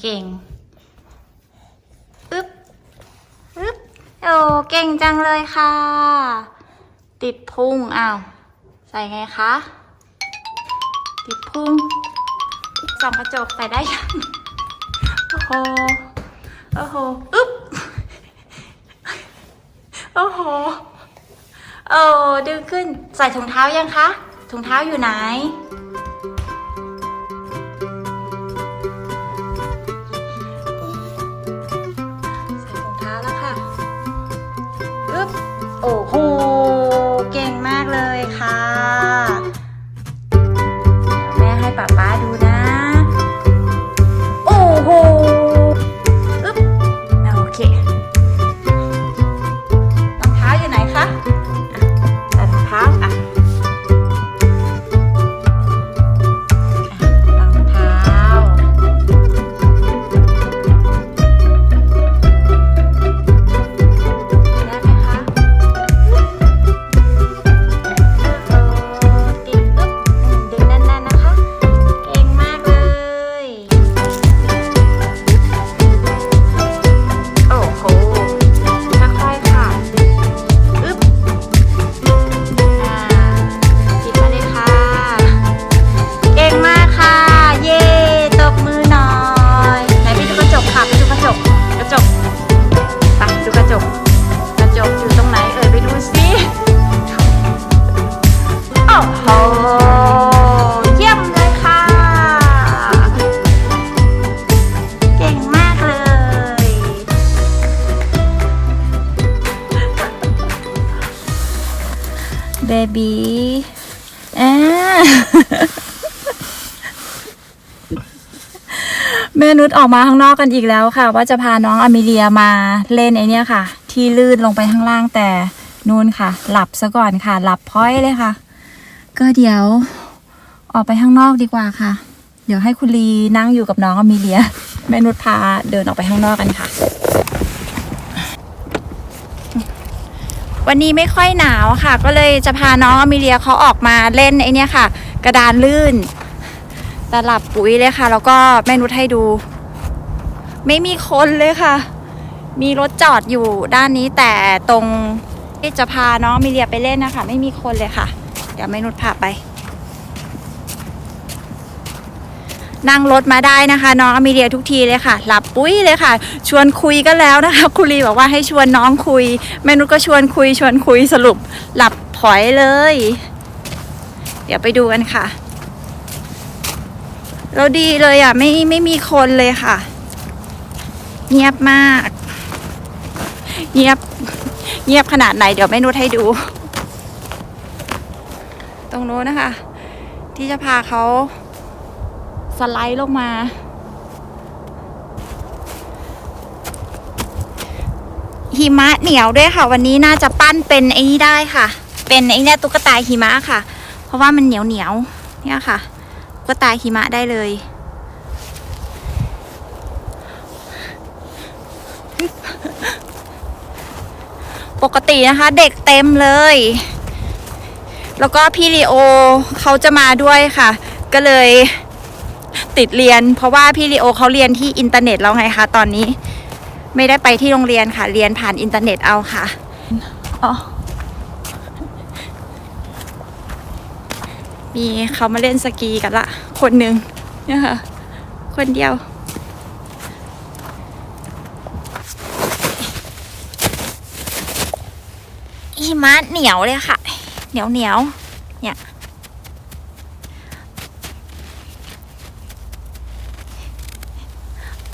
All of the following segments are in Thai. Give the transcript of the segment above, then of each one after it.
เก่งอึ๊บอึ๊บโอ้เก่งจังเลยค่ะ ติดพุงอ้าวใส่ไงคะติดพุงส่องกระจกใส่ได้ยังโอ้โหโอ้โหอึ๊บโอ้โหโอ้ดึงขึ้นใส่ถุงเท้ายังคะถุงเท้าอยู่ไหน แม่นุชออกมาข้างนอกกันอีกแล้วค่ะ ว่าจะพาน้องอเมเลียมาเล่นไอเนี้ยค่ะ ที่ลื่นลงไปข้างล่างแต่นู่นค่ะ หลับซะก่อนค่ะ หลับพ้อยเลยค่ะ ก็เดี๋ยวออกไปข้างนอกดีกว่าค่ะ เดี๋ยวให้คุณลีนั่งอยู่กับน้องอเมเลีย แม่นุชพาเดินออกไปข้างนอกกันค่ะ วันนี้ไม่ค่อยหนาวค่ะ ก็เลยจะพาน้องอเมเลียเขาออกมาเล่นไอเนี้ยค่ะ กระดานลื่น ต่หลับปุ๋ยเลยค่ะ แล้วก็แม่นุชให้ดู ไม่มีคนเลยค่ะ มีรถจอดอยู่ด้านนี้แต่ตรงที่จะพาน้องอเมเลียไปเล่นนะคะ ไม่มีคนเลยค่ะ เดี๋ยวแม่นุชพาไป นั่งรถมาได้นะคะ น้องอเมเลียทุกทีเลยค่ะ หลับปุ้ยเลยค่ะ ชวนคุยก็แล้วนะคะคุณลีบอกว่าให้ชวนน้องคุยแม่นุชก็ชวนคุยชวนคุยสรุป หลับผอยเลย เดี๋ยวไปดูกันค่ะ แล้วดีเลยอะ ไม่ไม่มีคนเลยค่ะ เงียบมาก เงียบ เงียบขนาดไหน เดี๋ยวแม่นุชให้ดู ตรงโน้นนะคะ ที่จะพาเขาสไลด์ลงมา หิมะเหนียวด้วยค่ะ วันนี้น่าจะปั้นเป็นไอ้นี่ได้ค่ะ เป็นไอ้นี่ตุ๊กตาหิมะค่ะ เพราะว่ามันเหนียวเหนียวเนี่ยค่ะ กตาหิมะได้เลยปกตินะคะเด็กเต็มเลย แล้วก็พี่ลีโอเขาจะมาด้วยค่ะ ก็เลยติดเรียน เพราะว่าพี่ลีโอเขาเรียนที่อินเทอร์เน็ตแล้วไงคะตอนนี้ ไม่ได้ไปที่โรงเรียนค่ะ เรียนผ่านอินเทอร์เน็ตเอาค่ะอ๋อ มีเขามาเล่นสกีกันละ คนหนึ่งเนี่ยค่ะ คนเดียว หิมะเหนียวเลยค่ะ เหนียวเหนียวเนี่ย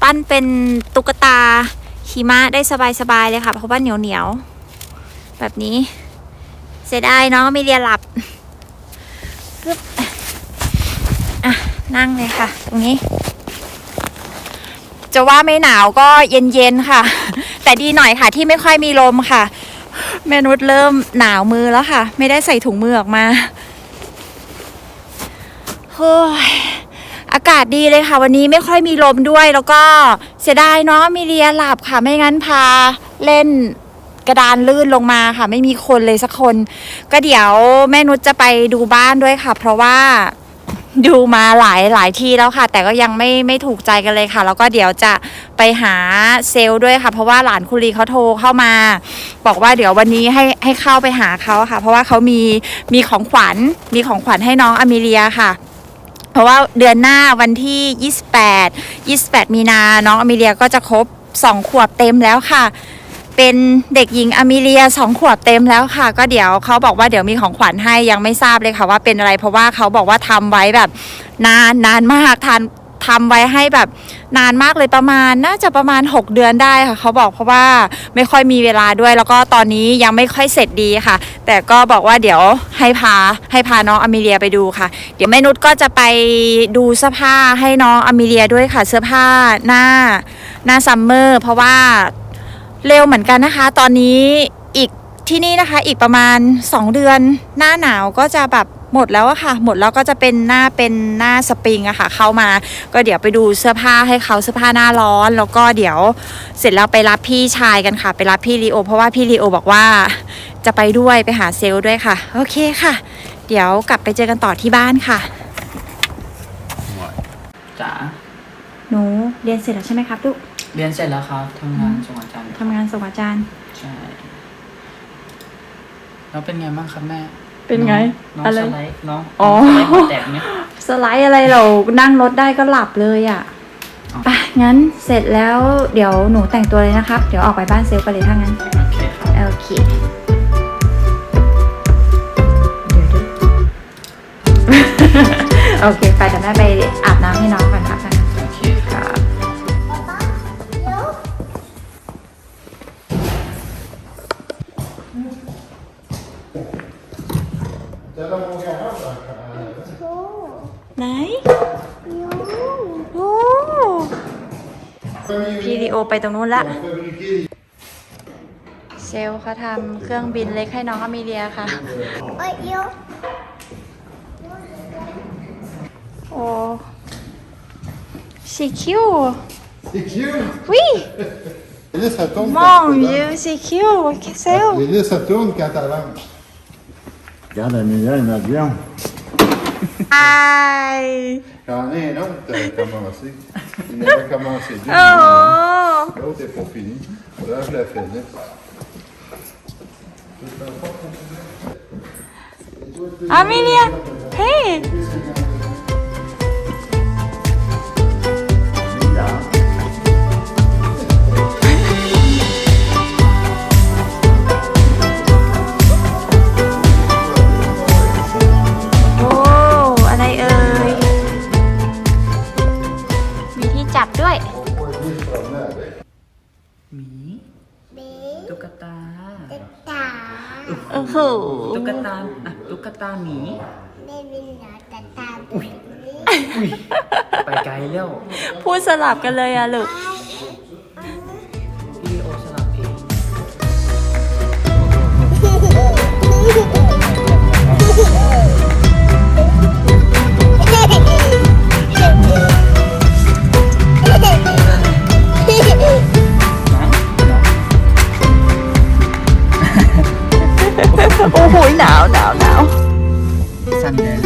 ปั้นเป็นตุ๊กตาหิมะได้สบายๆเลยค่ะ เพราะว่าเหนียวเหนียวแบบนี้ เสียดายน้องไม่เรียนหลับปึ๊บอะ นั่งเลยค่ะ ตรงนี้ จะว่าไม่หนาวก็เย็นๆค่ะ แต่ดีหน่อยค่ะ ที่ไม่ค่อยมีลมค่ะ แม่นุชเริ่มหนาวมือแล้วค่ะ ไม่ได้ใส่ถุงมือออกมาโอ้ยอากาศดีเลยค่ะ วันนี้ไม่ค่อยมีลมด้วยแล้วก็เสียดายเนาะมีเรียหลับค่ะ ไม่งั้นพาเล่นกระดานลื่นลงมาค่ะ ไม่มีคนเลยสักคน ก็เดี๋ยวแม่นุชจะไปดูบ้านด้วยค่ะ เพราะว่า ดูมาหลายหลายที่แล้วค่ะ แต่ก็ยังไม่ไม่ถูกใจกันเลยค่ะ แล้วก็เดี๋ยวจะไปหาเซลล์ด้วยค่ะ เพราะว่าหลานคุณลีเขาโทรเข้ามา บอกว่าเดี๋ยววันนี้ให้ให้เข้าไปหาเขาค่ะ เพราะว่าเขามีมีของขวัญมีของขวัญให้น้องอเมเลียค่ะเพราะว่าเดือนหน้าวันที่ 28 28 มีนา น้องอเมเลียก็จะครบ 2 ขวบเต็มแล้วค่ะ เป็นเด็กหญิงอเมเลียสองขวบเต็มแล้วค่ะ ก็เดี๋ยวเขาบอกว่าเดี๋ยวมีของขวัญให้ยังไม่ทราบเลยค่ะว่าเป็นอะไร เพราะว่าเขาบอกว่าทำไว้แบบนานนานมากทานทำไว้ให้แบบนานมากเลยประมาณน่าจะประมาณ 6 เดือนได้ค่ะเขาบอกเพราะว่าไม่ค่อยมีเวลาด้วย แล้วก็ตอนนี้ยังไม่ค่อยเสร็จดีค่ะ แต่ก็บอกว่าเดี๋ยวให้พาให้พาน้องอเมเลียไปดูค่ะ เดี๋ยวแม่นุชก็จะไปดูเสื้อผ้าให้น้องอเมเลียด้วยค่ะ เสื้อผ้าหน้าหน้าซัมเมอร์เพราะว่า เร็วเหมือนกันนะคะ ตอนนี้อีกที่นี่นะคะ อีกประมาณ 2 เดือนหน้าหนาวก็จะแบบหมดแล้วอะค่ะ หมดแล้วก็จะเป็นหน้าเป็นหน้าสปริงอะค่ะ เข้ามา ก็เดี๋ยวไปดูเสื้อผ้าให้เขาเสื้อผ้าหน้าร้อน แล้วก็เดี๋ยวเสร็จแล้วไปรับพี่ชายกันค่ะ ไปรับพี่ลีโอ เพราะว่าพี่ลีโอบอกว่าจะไปด้วยไปหาเซลล์ด้วยค่ะ โอเคค่ะ เดี๋ยวกลับไปเจอกันต่อที่บ้านค่ะจ๋าหนูเรียนเสร็จแล้วใช่ไหมครับลูก เรียนเสร็จแล้วครับทำงานส่งอาจารย์ทำงานส่งอาจารย์ ใช่แล้วเป็นไงบ้างครับแม่เป็นไงน้องอะไร สไลด์น้องอ๋อ สไลด์หัวแตกไหม สไลด์อะไรเรานั่งรถได้ก็หลับเลยอะ่ะอ๋อ ไปงั้นเสร็จแล้วเดี๋ยวหนูแต่งตัวเลยนะครับ เดี๋ยวออกไปบ้านเซลล์กันเลยถ้างั้น โอเคครับโอเคเดี๋ยวดูโอเค ไปแต่แม่ไปอาบน้ำให้น้องก่อ พี่ลีโอไปตรงนู้นละ เซลลเขาทำเครื่องบินเล็กให้น้องอเมเลียค่ะ โอ้สีคิว C'est cute! วิ Et là, ça tourne มอง quand ยูสีคิวเซลล Et là, ça tourne quand t'avances. Regarde, Amélia, un avion. ไอ J'en ai un autre qui a commencé. Il n'avait commencé deux. Oh! L'autre n'est pas fini. Voilà, je la faisais. Amélia! ด้วย หมีตุ๊กตา โอ้โห ตุ๊กตาอะตุ๊กตาหมีไม่มีหนาตาตาอุ้ยไปไกลแล้ว พูดสลับกันเลยอะลูก โอ้โห